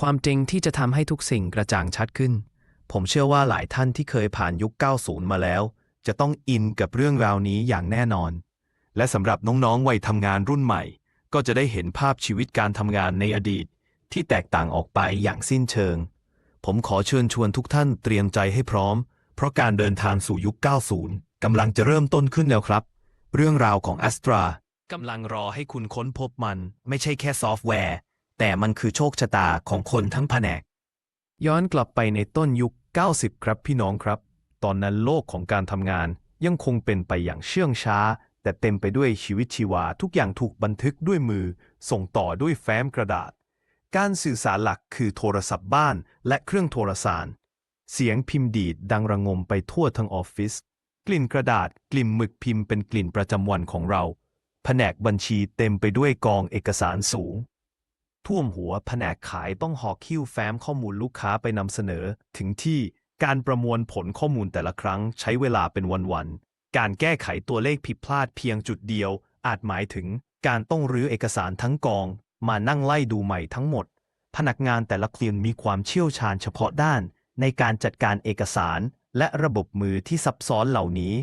ความจริงที่จะทำให้ทุกสิ่งกระจ่างชัดขึ้น ผมเชื่อว่าหลายท่านที่เคยผ่านยุค 90 มาแล้ว จะต้องอินกับเรื่องราวนี้อย่างแน่นอน และสำหรับน้องๆ วัยทำงานรุ่นใหม่ ก็จะได้เห็นภาพชีวิตการทำงานในอดีต ที่แตกต่างออกไปอย่างสิ้นเชิง ผมขอเชิญชวนทุกท่านเตรียมใจให้พร้อม เพราะการเดินทางสู่ยุค 90 กำลังจะเริ่มต้นขึ้นแล้วครับ เรื่องราวของ Astra กำลังรอให้คุณค้นพบมัน ไม่ใช่แค่ซอฟต์แวร์ แต่มันคือโชคชะตาของคนทั้งแผนก ย้อนกลับไปในต้นยุค 90 ครับพี่น้องครับ ตอนนั้นโลกของการทำงานยังคงเป็นไปอย่างเชื่องช้า แต่เต็มไปด้วยชีวิตชีวาทุกอย่างถูกบันทึกด้วยมือ ส่งต่อด้วยแฟ้มกระดาษ การสื่อสารหลักคือโทรศัพท์บ้านและเครื่องโทรสาร เสียงพิมพ์ดีดดังระงมไปทั่วทั้งออฟฟิศกลิ่นกระดาษกลิ่นหมึกพิมพ์เป็นกลิ่นประจำวันของเรา แผนกบัญชีเต็มไปด้วยกองเอกสารสูง ท่วมหัวแผนกขายต้องหอกคิ้วแฟ้มข้อมูลลูกค้าไปนำเสนอ ถึงที่การประมวลผลข้อมูลแต่ละครั้งใช้เวลาเป็นวันๆ การแก้ไขตัวเลขผิดพลาดเพียงจุดเดียว อาจหมายถึงการต้องรื้อเอกสารทั้งกอง มานั่งไล่ดูใหม่ทั้งหมด พนักงานแต่ละคลีนมีความเชี่ยวชาญเฉพาะด้าน ในการจัดการเอกสาร และระบบมือที่ซับซ้อนเหล่านี้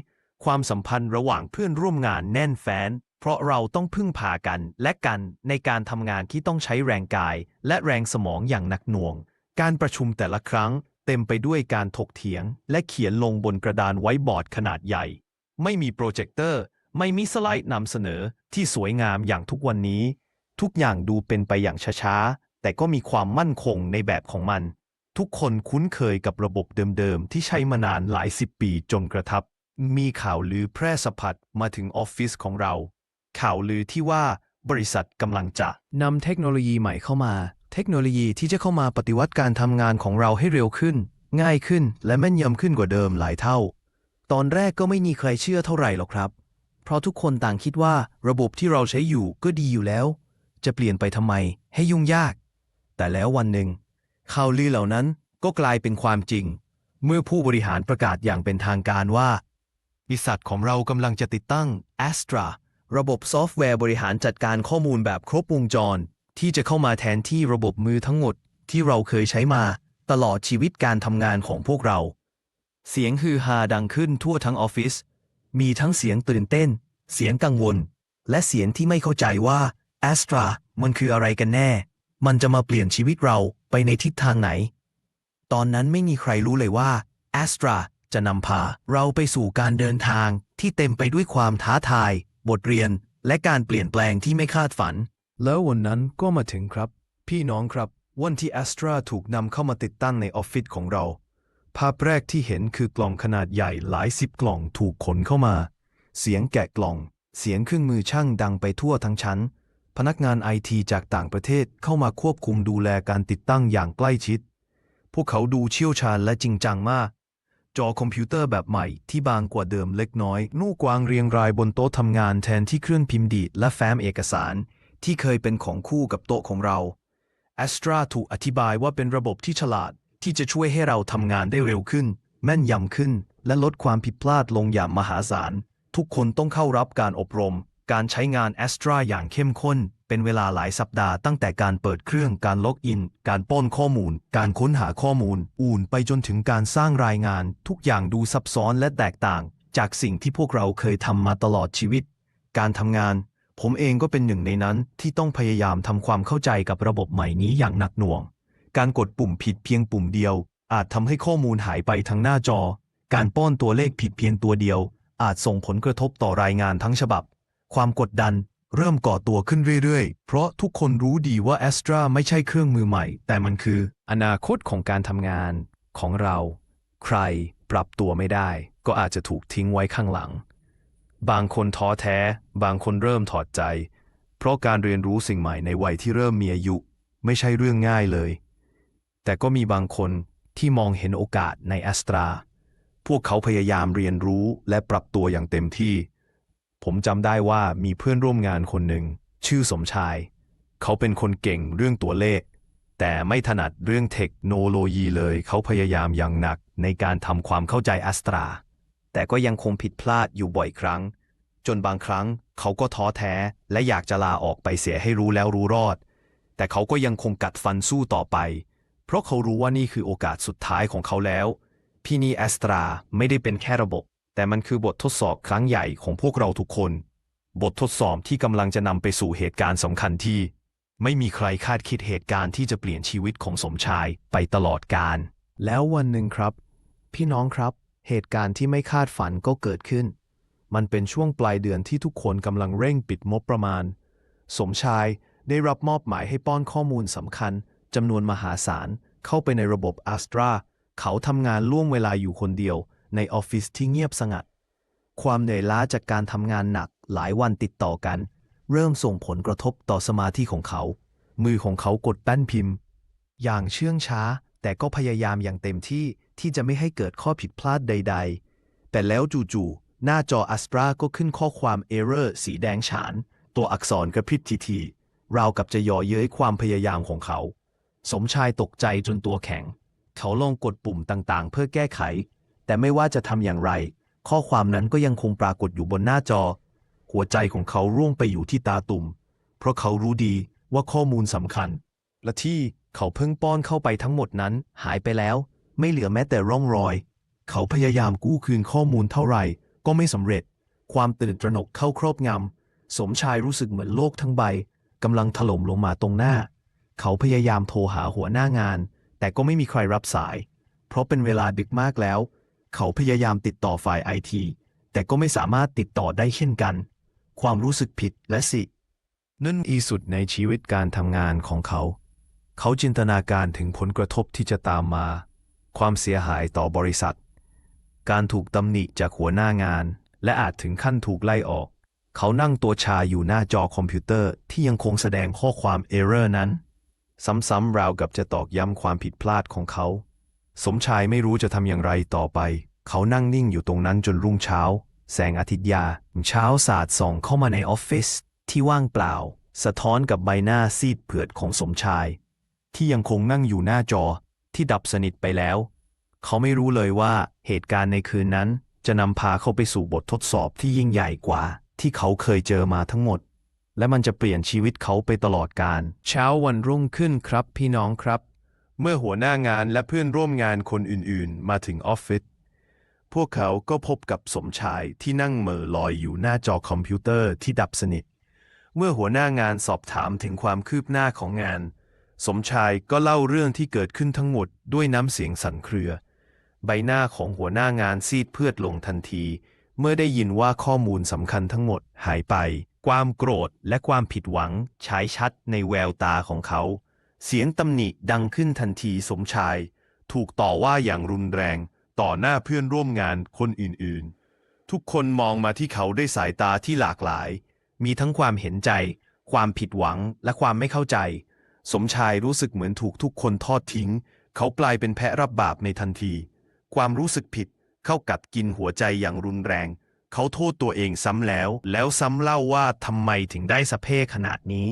ความสัมพันธ์ระหว่างเพื่อนร่วมงานแน่นแฟ้น เพราะเราต้องพึ่งพากันและกันในการทำงานที่ต้องใช้แรงกายและแรงสมองอย่างหนักหน่วง การประชุมแต่ละครั้งเต็มไปด้วยการถกเถียง และเขียนลงบนกระดานไว้บอร์ดขนาดใหญ่ ไม่มีโปรเจคเตอร์ ไม่มีสไลด์นำเสนอที่สวยงามอย่างทุกวันนี้ ทุกอย่างดูเป็นไปอย่างช้าๆ แต่ก็มีความมั่นคงในแบบของมัน ทุกคนคุ้นเคยกับระบบเดิมๆ ที่ใช้มานานหลายสิบปีจนกระทับ มีข่าวลือแพร่สะพัดมาถึงออฟฟิศของเรา ข่าวลือที่ว่าบริษัทกำลังจะนำเทคโนโลยีใหม่เข้ามา เทคโนโลยีที่จะเข้ามาปฏิวัติการทำงานของเราให้เร็วขึ้น ง่ายขึ้นและแม่นยำขึ้นกว่าเดิมหลายเท่า ตอนแรกก็ไม่มีใครเชื่อเท่าไหร่หรอกครับ เพราะทุกคนต่างคิดว่าระบบที่เราใช้อยู่ก็ดีอยู่แล้ว จะเปลี่ยนไปทำไมให้ยุ่งยาก แต่แล้ววันหนึ่งข่าวลือเหล่านั้นก็กลายเป็นความจริง เมื่อผู้บริหารประกาศอย่างเป็นทางการว่าบริษัทของเรากำลังจะติดตั้ง Astra ระบบซอฟต์แวร์บริหารจัดการข้อมูลแบบครบวงจร ที่จะเข้ามาแทนที่ระบบมือทั้งหมดที่เราเคยใช้มา ตลอดชีวิตการทำงานของพวกเรา เสียงฮือฮาดังขึ้นทั่วทั้งออฟฟิศมีทั้งเสียงตื่นเต้น เสียงกังวล และเสียงที่ไม่เข้าใจว่า Astra มันคืออะไรกันแน่ มันจะมาเปลี่ยนชีวิตเราไปในทิศทางไหน ตอนนั้นไม่มีใครรู้เลยว่า Astra จะนำพาเราไปสู่การเดินทางที่เต็มไปด้วยความท้าทาย บทเรียน และการเปลี่ยนแปลงที่ไม่คาดฝัน แล้ววันนั้นก็มาถึงครับ พี่น้องครับ วันที่ Astra ถูกนำเข้ามาติดตั้งในออฟฟิศของเรา ภาพแรกที่เห็นคือกล่องขนาดใหญ่หลายสิบกล่องถูกขนเข้ามา เสียงแกะกล่อง เสียงเครื่องมือช่างดังไปทั่วทั้งชั้น พนักงานไอทีจากต่างประเทศเข้ามาควบคุมดูแลการติดตั้งอย่างใกล้ชิด พวกเขาดูเชี่ยวชาญและจริงจังมาก จอคอมพิวเตอร์แบบใหม่ที่บางกว่าเดิมเล็กน้อย นู่กวางเรียงรายบนโต๊ะทำงานแทนที่เครื่องพิมพ์ดีดและแฟ้มเอกสาร ที่เคยเป็นของคู่กับโต๊ะของเรา Astra ถูกอธิบายว่าเป็นระบบที่ฉลาด ที่จะช่วยให้เราทำงานได้เร็วขึ้น แม่นยำขึ้น และลดความผิดพลาดลงอย่างมหาศาล ทุกคนต้องเข้ารับการอบรม การใช้งาน Astra อย่างเข้มข้น เป็นเวลาหลายสัปดาห์ตั้งแต่การเปิดเครื่องการล็อกอิน การป้อนข้อมูล การค้นหาข้อมูล อู่นไปจนถึงการสร้างรายงาน ทุกอย่างดูซับซ้อนและแตกต่าง จากสิ่งที่พวกเราเคยทำมาตลอดชีวิต การทำงาน ผมเองก็เป็นหนึ่งในนั้นที่ต้องพยายามทำความเข้าใจกับระบบใหม่นี้อย่างหนักหน่วง การกดปุ่มผิดเพียงปุ่มเดียว อาจทำให้ข้อมูลหายไปทั้งหน้าจอ การป้อนตัวเลขผิดเพียงตัวเดียว อาจส่งผลกระทบต่อรายงานทั้งฉบับ ความกดดัน เริ่มก่อตัวขึ้นเรื่อยๆ เพราะทุกคนรู้ดีว่า Astra ไม่ใช่เครื่องมือใหม่ แต่มันคือ อนาคตของการทำงานของเรา ใครปรับตัวไม่ได้ ก็อาจจะถูกทิ้งไว้ข้างหลัง บางคนท้อแท้ บางคนเริ่มถอดใจ เพราะการเรียนรู้สิ่งใหม่ในวัยที่เริ่มมีอายุ ไม่ใช่เรื่องง่ายเลย แต่ก็มีบางคนที่มองเห็นโอกาสใน Astra พวกเขาพยายามเรียนรู้และปรับตัวอย่างเต็มที่ ผมจำได้ว่ามีเพื่อนร่วมงานคนหนึ่ง ชื่อสมชาย เขาเป็นคนเก่งเรื่องตัวเลข แต่ไม่ถนัดเรื่องเทคโนโลยีเลย เขาพยายามอย่างหนักในการทำความเข้าใจ Astra แต่ก็ยังคงผิดพลาดอยู่บ่อยครั้ง จนบางครั้งเขาก็ท้อแท้และอยากจะลาออกไปเสียให้รู้แล้วรู้รอด แต่เขาก็ยังคงกัดฟันสู้ต่อไป เพราะเขารู้ว่านี่คือโอกาสสุดท้ายของเขาแล้ว พี่นีแอสตราไม่ได้เป็นแค่ระบบ แต่มันคือบททดสอบครั้งใหญ่ของพวกเราทุกคน บททดสอบที่กำลังจะนำไปสู่เหตุการณ์สำคัญที่ ไม่มีใครคาดคิดเหตุการณ์ที่จะเปลี่ยนชีวิตของสมชายไปตลอดกาลแล้ววันหนึ่งครับ พี่น้องครับ เหตุการณ์ที่ไม่คาดฝันก็เกิดขึ้น มันเป็นช่วงปลายเดือนที่ทุกคนกำลังเร่งปิดงบประมาณ สมชายได้รับมอบหมายให้ป้อนข้อมูลสำคัญจำนวนมหาศาลเข้าไปในระบบ Astra เขาทำงานล่วงเวลาอยู่คนเดียว ในออฟฟิศที่เงียบสงัด ความเหนื่อยล้าจากการทำงานหนักหลายวันติดต่อกัน เริ่มส่งผลกระทบต่อสมาธิของเขา มือของเขากดแป้นพิมพ์ อย่างเชื่องช้า แต่ก็พยายามอย่างเต็มที่ที่จะไม่ให้เกิดข้อผิดพลาดใด ๆ แต่แล้วจู่ๆหน้าจอ Astra ก็ขึ้นข้อความ Error สีแดงฉาน ตัวอักษรกระพริบทีๆราวกับจะย่อเย้ยความพยายามของเขา สมชายตกใจจนตัวแข็ง เขาลองกดปุ่มต่างๆ เพื่อแก้ไข แต่ไม่ว่าจะทำอย่างไร ข้อความนั้นก็ยังคงปรากฏอยู่บนหน้าจอ หัวใจของเขาร่วงไปอยู่ที่ตาตุ่ม เพราะเขารู้ดีว่าข้อมูลสำคัญ และที่เขาเพิ่งป้อนเข้าไปทั้งหมดนั้น หายไปแล้ว ไม่เหลือแม้แต่ร่องรอย เขาพยายามกู้คืนข้อมูลเท่าไหร่ ก็ไม่สำเร็จ ความตื่นตระหนกเข้าครอบงำสมชายรู้สึกเหมือนโลกทั้งใบกำลังถล่มลงมาตรงหน้า เขาพยายามโทรหาหัวหน้างาน แต่ก็ไม่มีใครรับสาย เพราะเป็นเวลาดึกมากแล้ว เขาพยายามติดต่อฝ่ายไอทีแต่ก็ไม่สามารถติดต่อได้เช่นกัน ความรู้สึกผิดและสินั่นอีสุดในชีวิตการทำงานของเขา เขาจินตนาการถึงผลกระทบที่จะตามมา ความเสียหายต่อบริษัท การถูกตำหนิจากหัวหน้างาน และอาจถึงขั้นถูกไล่ออก เขานั่งตัวชาอยู่หน้าจอคอมพิวเตอร์ที่ยังคงแสดงข้อความเอเรอร์นั้น ซ้ำๆราวกับจะตอกย้ำความผิดพลาดของเขา สมชายไม่รู้จะทำอย่างไรต่อไป เขานั่งนิ่งอยู่ตรงนั้นจนรุ่งเช้า แสงอาทิตย์ยา เช้าสาดส่องเข้ามาในออฟฟิศที่ว่างเปล่า สะท้อนกับใบหน้าซีดเผือดของสมชาย ที่ยังคงนั่งอยู่หน้าจอที่ดับสนิทไปแล้ว เขาไม่รู้เลยว่าเหตุการณ์ในคืนนั้น จะนำพาเขาไปสู่บททดสอบที่ยิ่งใหญ่กว่า ที่เขาเคยเจอมาทั้งหมด และมันจะเปลี่ยนชีวิตเขาไปตลอดกาลเช้าวันรุ่งขึ้นครับพี่น้องครับ เมื่อหัวหน้างานและเพื่อนร่วมงานคนอื่นๆ มาถึงออฟฟิศพวกเขาก็พบกับสมชายที่นั่งเมอลอยอยู่หน้าจอคอมพิวเตอร์ที่ดับสนิท เมื่อหัวหน้างานสอบถามถึงความคืบหน้าของงาน สมชายก็เล่าเรื่องที่เกิดขึ้นทั้งหมดด้วยน้ำเสียงสั่นเครือ ใบหน้าของหัวหน้างานซีดเพือดลงทันที เมื่อได้ยินว่าข้อมูลสำคัญทั้งหมดหายไป ความโกรธและความผิดหวังฉายชัดในแววตาของเขา เสียงตำหนิดังขึ้นทันทีสมชาย ถูกต่อว่าอย่างรุนแรง ต่อหน้าเพื่อนร่วมงานคนอื่นๆ ทุกคนมองมาที่เขาด้วยสายตาที่หลากหลาย มีทั้งความเห็นใจ ความผิดหวังและความไม่เข้าใจ สมชายรู้สึกเหมือนถูกทุกคนทอดทิ้ง เขากลายเป็นแพะรับบาปในทันที ความรู้สึกผิดเข้ากัดกินหัวใจอย่างรุนแรง เขาโทษตัวเองซ้ำแล้ว แล้วซ้ำเล่าว่าทำไมถึงได้สะเพขนาดนี้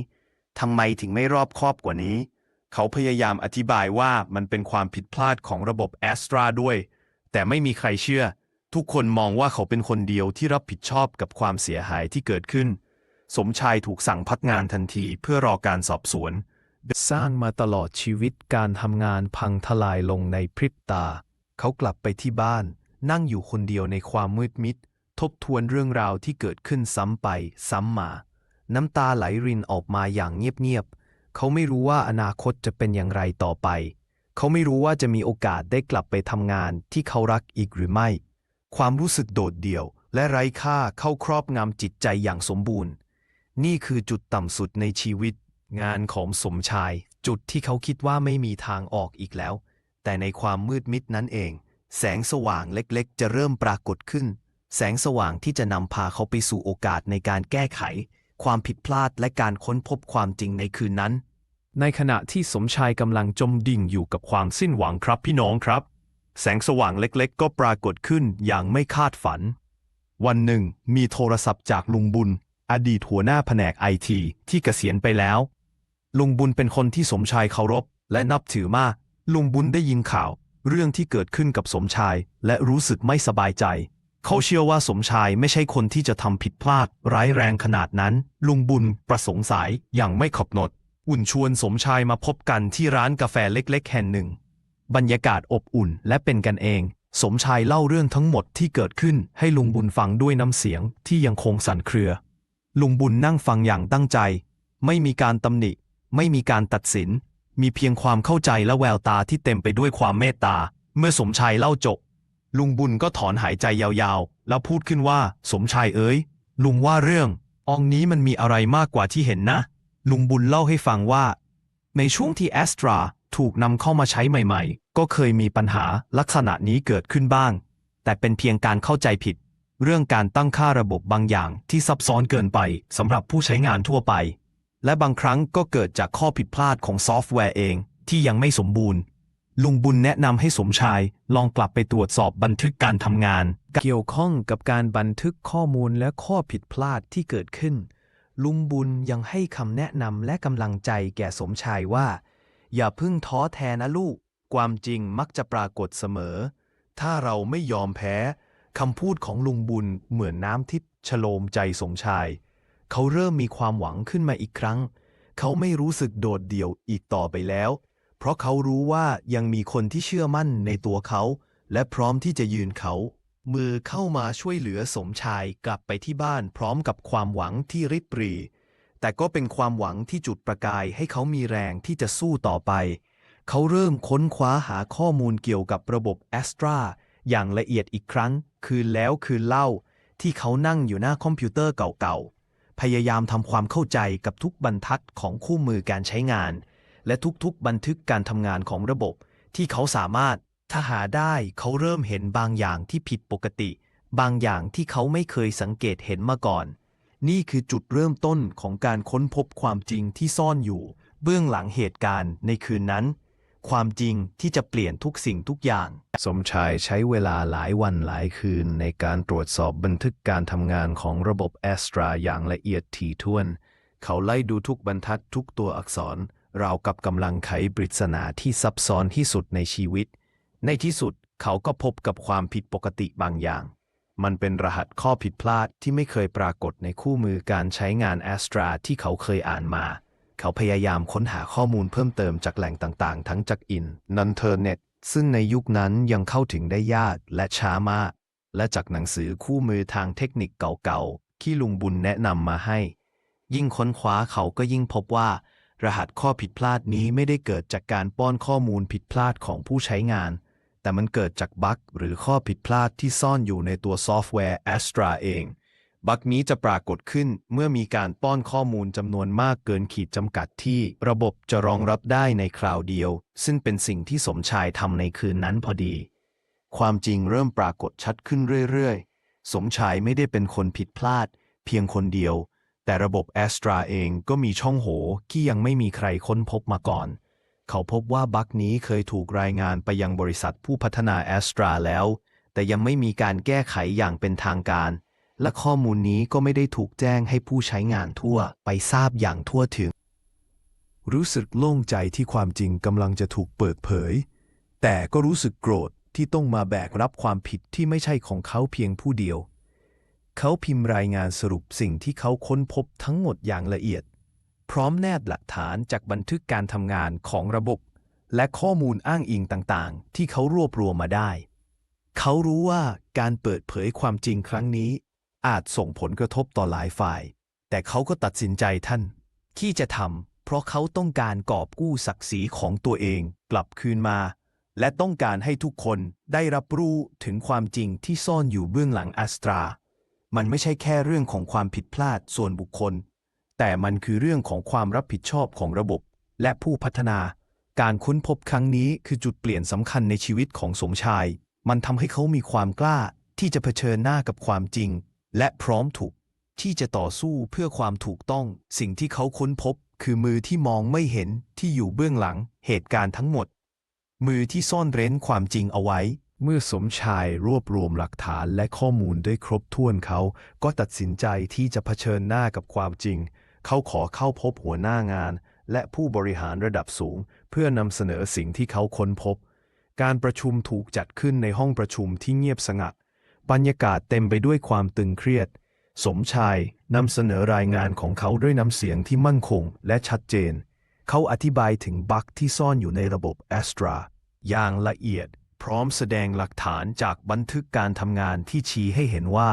ทำไมถึงไม่รอบคอบกว่านี้ เขาพยายามอธิบายว่ามันเป็นความผิดพลาดของระบบแอสตราด้วย แต่ไม่มีใครเชื่อ ทุกคนมองว่าเขาเป็นคนเดียวที่รับผิดชอบกับความเสียหายที่เกิดขึ้น สมชายถูกสั่งพักงานทันทีเพื่อรอการสอบสวน สร้างมาตลอดชีวิตการทำงานพังทลายลงในพริบตา เขากลับไปที่บ้าน นั่งอยู่คนเดียวในความมืดมิด ทบทวนเรื่องราวที่เกิดขึ้นซ้ำไป ซ้ำมา น้ำตาไหลรินออกมาอย่างเงียบๆ เขาไม่รู้ว่าอนาคตจะเป็นอย่างไรต่อไป เขาไม่รู้ว่าจะมีโอกาสได้กลับไปทำงานที่เขารักอีกหรือไม่ ความรู้สึกโดดเดี่ยว และไร้ค่าเข้าครอบงำจิตใจอย่างสมบูรณ์ นี่คือจุดต่ำสุดในชีวิต งานของสมชาย จุดที่เขาคิดว่าไม่มีทางออกอีกแล้ว แต่ในความมืดมิดนั้นเอง แสงสว่างเล็กๆ จะเริ่มปรากฏขึ้น แสงสว่างที่จะนำพาเขาไปสู่โอกาสในการแก้ไข ความผิดพลาดและการค้นพบความจริงในคืนนั้น ในขณะที่สมชายกำลังจมดิ่งอยู่กับความสิ้นหวังครับพี่น้องครับ แสงสว่างเล็กๆ ก็ปรากฏขึ้นอย่างไม่คาดฝัน วันหนึ่ง มีโทรศัพท์จากลุงบุญ อดีตหัวหน้าแผนกไอทีที่เกษียณไปแล้ว ลุงบุญเป็นคนที่สมชายเคารพ และนับถือมาก ลุงบุญได้ยินข่าว เรื่องที่เกิดขึ้นกับสมชายและรู้สึกไม่สบายใจ เขาเชื่อว่าสมชายไม่ใช่คนที่จะทำผิดพลาดร้ายแรงขนาดนั้น ลุงบุญประสงสัยอย่างไม่ขบหนด อุ่นชวนสมชายมาพบกันที่ร้านกาแฟเล็กๆ แห่งหนึ่ง บรรยากาศอบอุ่นและเป็นกันเอง สมชายเล่าเรื่องทั้งหมดที่เกิดขึ้นให้ลุงบุญฟังด้วยน้ำเสียงที่ยังคงสั่นเครือ ลุงบุญนั่งฟังอย่างตั้งใจ ไม่มีการตำหนิ ไม่มีการตัดสิน มีเพียงความเข้าใจและแววตาที่เต็มไปด้วยความเมตตา เมื่อสมชายเล่าจบ ลุงบุญก็ถอนหายใจยาวๆ แล้วพูดขึ้นว่า สมชายเอ๋ย ลุงว่าเรื่อง องนี้มันมีอะไรมากกว่าที่เห็นนะ ลุงบุญเล่าให้ฟังว่า ในช่วงที่แอสตราถูกนำเข้ามาใช้ใหม่ๆ ก็เคยมีปัญหาลักษณะนี้เกิดขึ้นบ้าง แต่เป็นเพียงการเข้าใจผิด เรื่องการตั้งค่าระบบบางอย่างที่ซับซ้อนเกินไปสำหรับผู้ใช้งานทั่วไป และบางครั้งก็เกิดจากข้อผิดพลาดของซอฟต์แวร์เองที่ยังไม่สมบูรณ์ ลุงบุญแนะนำให้สมชาย ลองกลับไปตรวจสอบบันทึกการทำงาน เกี่ยวข้องกับการบันทึกข้อมูลและข้อผิดพลาดที่เกิดขึ้น ลุงบุญยังให้คำแนะนำและกำลังใจแก่สมชายว่า อย่าเพิ่งท้อแท้นะลูก ความจริงมักจะปรากฏเสมอ ถ้าเราไม่ยอมแพ้คำพูดของลุงบุญเหมือนน้ำทิพย์ชโลมใจสมชาย เขาเริ่มมีความหวังขึ้นมาอีกครั้ง เขาไม่รู้สึกโดดเดี่ยวอีกต่อไปแล้ว เพราะเขารู้ว่ายังมีคนที่เชื่อมั่นในตัวเขา และพร้อมที่จะยืนเขา มือเข้ามาช่วยเหลือสมชายกลับไปที่บ้านพร้อมกับความหวังที่ริบหรี่แต่ก็เป็นความหวังที่จุดประกายให้เขามีแรงที่จะสู้ต่อไป เขาเริ่มค้นคว้าหาข้อมูลเกี่ยวกับระบบแอสตราอย่างละเอียดอีกครั้ง คืนแล้วคืนเล่า ที่เขานั่งอยู่หน้าคอมพิวเตอร์เก่าๆพยายามทำความเข้าใจกับทุกบรรทัดของคู่มือการใช้งาน และทุกๆบันทึกการทำงานของระบบ ที่เขาสามารถถ้าหาได้เขาเริ่มเห็นบางอย่างที่ผิดปกติ บางอย่างที่เขาไม่เคยสังเกตเห็นมาก่อน นี่คือจุดเริ่มต้นของการค้นพบความจริงที่ซ่อนอยู่ เบื้องหลังเหตุการณ์ในคืนนั้น ความจริงที่จะเปลี่ยนทุกสิ่งทุกอย่าง สมชายใช้เวลาหลายวันหลายคืนในการตรวจสอบบันทึกการทำงานของระบบแอสตราอย่างละเอียดถี่ถ้วน เขาไล่ดูทุกบรรทัดทุกตัวอักษร เรากับกำลังไขปริศนาที่ซับซ้อนที่สุดในชีวิต ในที่สุดเขาก็พบกับความผิดปกติบางอย่าง มันเป็นรหัสข้อผิดพลาดที่ไม่เคยปรากฏในคู่มือการใช้งานแอสตราที่เขาเคยอ่านมา เขาพยายามค้นหาข้อมูลเพิ่มเติมจากแหล่งต่างๆ ทั้งจากอินนันเทอร์เน็ต ซึ่งในยุคนั้นยังเข้าถึงได้ยากและช้ามาก และจากหนังสือคู่มือทางเทคนิคเก่าๆที่ลุงบุญแนะนำมาให้ ยิ่งค้นคว้าเขาก็ยิ่งพบว่า รหัสข้อผิดพลาดนี้ไม่ได้เกิดจากการป้อนข้อมูลผิดพลาดของผู้ใช้งาน แต่มันเกิดจากบั๊กหรือข้อผิดพลาดที่ซ่อนอยู่ในตัวซอฟต์แวร์ Astra เอง บั๊กนี้จะปรากฏขึ้นเมื่อมีการป้อนข้อมูลจำนวนมากเกินขีดจำกัดที่ระบบจะรองรับได้ในคราวเดียว ซึ่งเป็นสิ่งที่สมชายทำในคืนนั้นพอดี ความจริงเริ่มปรากฏชัดขึ้นเรื่อยๆ สมชายไม่ได้เป็นคนผิดพลาด เพียงคนเดียว แต่ระบบ Astra เองก็มีช่องโหว่ที่ยังไม่มีใครค้นพบมาก่อน เขาพบว่าบั๊กนี้เคยถูกรายงานไปยังบริษัทผู้พัฒนา Astra แล้ว แต่ยังไม่มีการแก้ไขอย่างเป็นทางการ และข้อมูลนี้ก็ไม่ได้ถูกแจ้งให้ผู้ใช้งานทั่วไปทราบอย่างทั่วถึง รู้สึกโล่งใจที่ความจริงกำลังจะถูกเปิดเผย แต่ก็รู้สึกโกรธที่ต้องมาแบกรับความผิดที่ไม่ใช่ของเขาเพียงผู้เดียว เขาพิมพ์รายงานสรุปสิ่งที่เขาค้นพบทั้งหมดอย่างละเอียด พร้อมแนบหลักฐานจากบันทึกการทำงานของระบบ และข้อมูลอ้างอิงต่างๆ ที่เขารวบรวมมาได้ เขารู้ว่าการเปิดเผยความจริงครั้งนี้ อาจส่งผลกระทบต่อหลายฝ่าย แต่เขาก็ตัดสินใจท่าน ที่จะทำเพราะเขาต้องการกอบกู้ศักดิ์ศรีของตัวเองกลับคืนมา และต้องการให้ทุกคนได้รับรู้ถึงความจริงที่ซ่อนอยู่เบื้องหลังอัสตรา มันไม่ใช่แค่เรื่องของความผิดพลาดส่วนบุคคล แต่มันคือเรื่องของความรับผิดชอบของระบบ และผู้พัฒนา การค้นพบครั้งนี้คือจุดเปลี่ยนสำคัญในชีวิตของสมชาย มันทำให้เขามีความกล้าที่จะเผชิญหน้ากับความจริง และพร้อมถูก ที่จะต่อสู้เพื่อความถูกต้อง สิ่งที่เขาค้นพบ คือมือที่มองไม่เห็นที่อยู่เบื้องหลังเหตุการณ์ทั้งหมด มือที่ซ่อนเร้นความจริงเอาไว้ เมื่อสมชายรวบรวมหลักฐานและข้อมูลได้ครบถ้วนเขา ก็ตัดสินใจที่จะเผชิญหน้ากับความจริง เขาขอเข้าพบหัวหน้างาน และผู้บริหารระดับสูง เพื่อนำเสนอสิ่งที่เขาค้นพบ การประชุมถูกจัดขึ้นในห้องประชุมที่เงียบสงัด บรรยากาศเต็มไปด้วยความตึงเครียด สมชายนำเสนอรายงานของเขาด้วยน้ำเสียงที่มั่นคงและชัดเจน เขาอธิบายถึงบั๊กที่ซ่อนอยู่ในระบบ Astra อย่างละเอียด พร้อมแสดงหลักฐานจากบันทึกการทำงานที่ชี้ให้เห็นว่า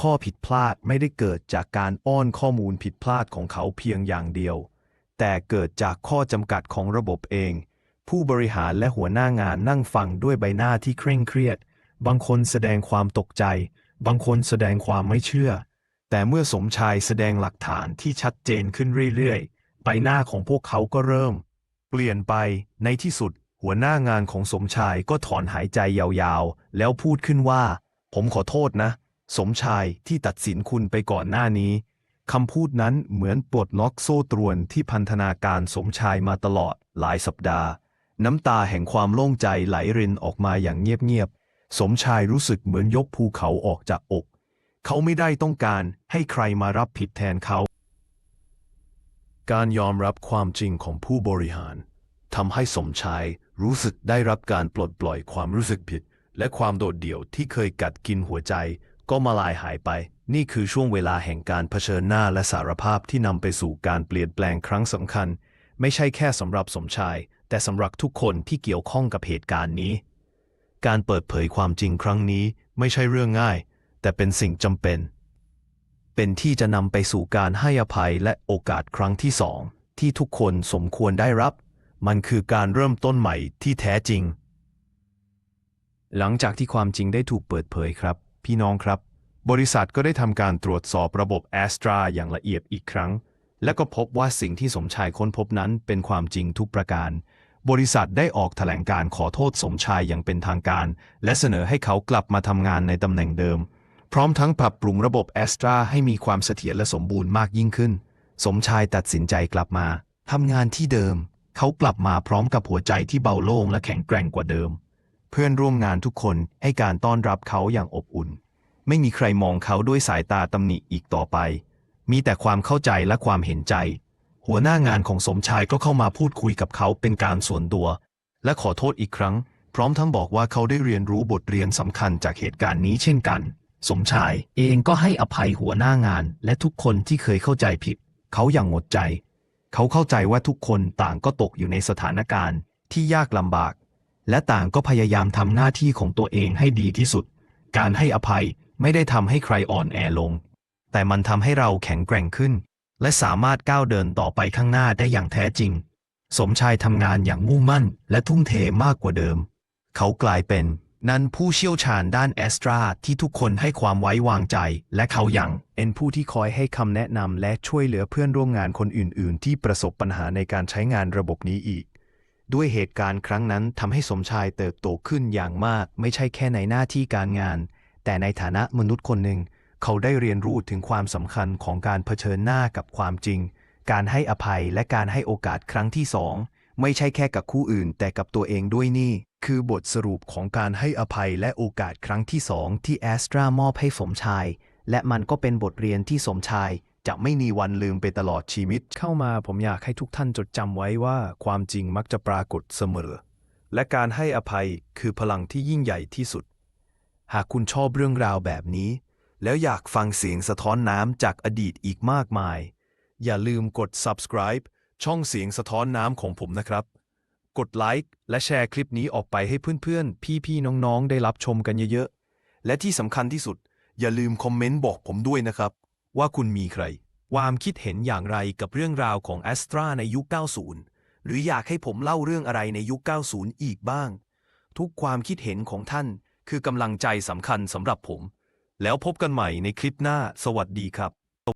ข้อผิดพลาดไม่ได้เกิดจากการอ้อนข้อมูลผิดพลาดของเขาเพียงอย่างเดียว แต่เกิดจากข้อจำกัดของระบบเอง ผู้บริหารและหัวหน้างานนั่งฟังด้วยใบหน้าที่เคร่งเครียด บางคนแสดงความตกใจ บางคนแสดงความไม่เชื่อ แต่เมื่อสมชายแสดงหลักฐานที่ชัดเจนขึ้นเรื่อยๆ ใบหน้าของพวกเขาก็เริ่ม เปลี่ยนไปในที่สุด หัวหน้างานของสมชายก็ถอนหายใจยาวๆ แล้วพูดขึ้นว่า ผมขอโทษนะ สมชายที่ตัดสินคุณไปก่อนหน้านี้คำพูดนั้นเหมือนปลดล็อกโซ่ตรวนที่พันธนาการสมชายมาตลอดหลายสัปดาห์ น้ำตาแห่งความโล่งใจไหลรินออกมาอย่างเงียบๆ สมชายรู้สึกเหมือนยกภูเขาออกจากอก เขาไม่ได้ต้องการให้ใครมารับผิดแทนเขา การยอมรับความจริงของผู้บริหารทำให้สมชาย รู้สึกได้รับการปลดปล่อยความรู้สึกผิด และความโดดเดี่ยวที่เคยกัดกินหัวใจ ก็มาลายหายไป นี่คือช่วงเวลาแห่งการเผชิญหน้าและสารภาพที่นำไปสู่การเปลี่ยนแปลงครั้งสำคัญ ไม่ใช่แค่สำหรับสมชาย แต่สำหรับทุกคนที่เกี่ยวข้องกับเหตุการณ์นี้ การเปิดเผยความจริงครั้งนี้ไม่ใช่เรื่องง่าย แต่เป็นสิ่งจำเป็น เป็นที่จะนำไปสู่การให้อภัยและโอกาสครั้งที่สองที่ทุกคนสมควรได้รับ มันคือการเริ่มต้นใหม่ที่แท้จริง หลังจากที่ความจริงได้ถูกเปิดเผยครับ พี่น้องครับ บริษัทก็ได้ทำการตรวจสอบระบบ Astra อย่างละเอียดอีกครั้ง และก็พบว่าสิ่งที่สมชายค้นพบนั้นเป็นความจริงทุกประการ บริษัทได้ออกแถลงการขอโทษสมชายอย่างเป็นทางการ และเสนอให้เขากลับมาทำงานในตำแหน่งเดิม พร้อมทั้งปรับปรุงระบบ Astra ให้มีความเสถียรและสมบูรณ์มากยิ่งขึ้น สมชายตัดสินใจกลับมาทำงานที่เดิม เขากลับมาพร้อมกับหัวใจที่เบาโล่งและแข็งแกร่งกว่าเดิม เพื่อนร่วมงานทุกคนให้การต้อนรับเขาอย่างอบอุ่น ไม่มีใครมองเขาด้วยสายตาตำหนิอีกต่อไป มีแต่ความเข้าใจและความเห็นใจ หัวหน้างานของสมชายก็เข้ามาพูดคุยกับเขาเป็นการส่วนตัว และขอโทษอีกครั้ง พร้อมทั้งบอกว่าเขาได้เรียนรู้บทเรียนสำคัญจากเหตุการณ์นี้เช่นกัน สมชายเองก็ให้อภัยหัวหน้างาน และทุกคนที่เคยเข้าใจผิด เขาอย่างหมดใจ เขาเข้าใจว่าทุกคนต่างก็ตกอยู่ในสถานการณ์ที่ยากลำบาก และต่างก็พยายามทำหน้าที่ของตัวเองให้ดีที่สุด การให้อภัยไม่ได้ทำให้ใครอ่อนแอลง แต่มันทำให้เราแข็งแกร่งขึ้น และสามารถก้าวเดินต่อไปข้างหน้าได้อย่างแท้จริง สมชายทำงานอย่างมุ่งมั่น และทุ่มเทมากกว่าเดิม เขากลายเป็น นั้นผู้เชี่ยวชาญด้านแอสตราที่ทุกคนให้ความไว้วางใจ และเขาอยังเป็นผู้ที่คอยให้คำแนะนำและช่วยเหลือเพื่อนร่วมงานคนอื่น ๆ ที่ประสบปัญหาในการใช้งานระบบนี้อีก ด้วยเหตุการณ์ครั้งนั้นทำให้สมชายเติบโตขึ้นอย่างมาก ไม่ใช่แค่ในหน้าที่การงาน แต่ในฐานะมนุษย์คนหนึ่ง เขาได้เรียนรู้ถึงความสำคัญของการเผชิญหน้ากับความจริง การให้อภัยและการให้โอกาสครั้งที่สองไม่ใช่แค่กับคู่อื่น แต่กับตัวเองด้วยนี่ คือบทสรุปของการให้อภัยและโอกาสครั้งที่สองที่แอสตรามอบให้สมชาย และมันก็เป็นบทเรียนที่สมชาย จะไม่มีวันลืมไปตลอดชีวิต เข้ามาผมอยากให้ทุกท่านจดจำไว้ว่า ความจริงมักจะปรากฏเสมอ และการให้อภัยคือพลังที่ยิ่งใหญ่ที่สุด หากคุณชอบเรื่องราวแบบนี้ แล้วอยากฟังเสียงสะท้อนน้ำจากอดีตอีกมากมาย อย่าลืมกด subscribe ช่องเสียงสะท้อนน้ำของผมนะครับ กดไลค์และแชร์คลิปนี้ออกไปให้เพื่อนๆ พี่ๆ น้องๆ ได้รับชมกันเยอะๆ และที่สำคัญที่สุด อย่าลืมคอมเมนต์บอกผมด้วยนะครับ ว่าคุณมีใคร ความคิดเห็นอย่างไรกับเรื่องราวของ a s t r a ในยุค 90 หรืออยากให้ผมเล่าเรื่องอะไรในยุค 90 อีกบ้าง ทุกความคิดเห็นของท่านคือกำลังใจสำคัญสำหรับผม แล้วพบกันใหม่ในคลิปหน้า สวัสดีครับ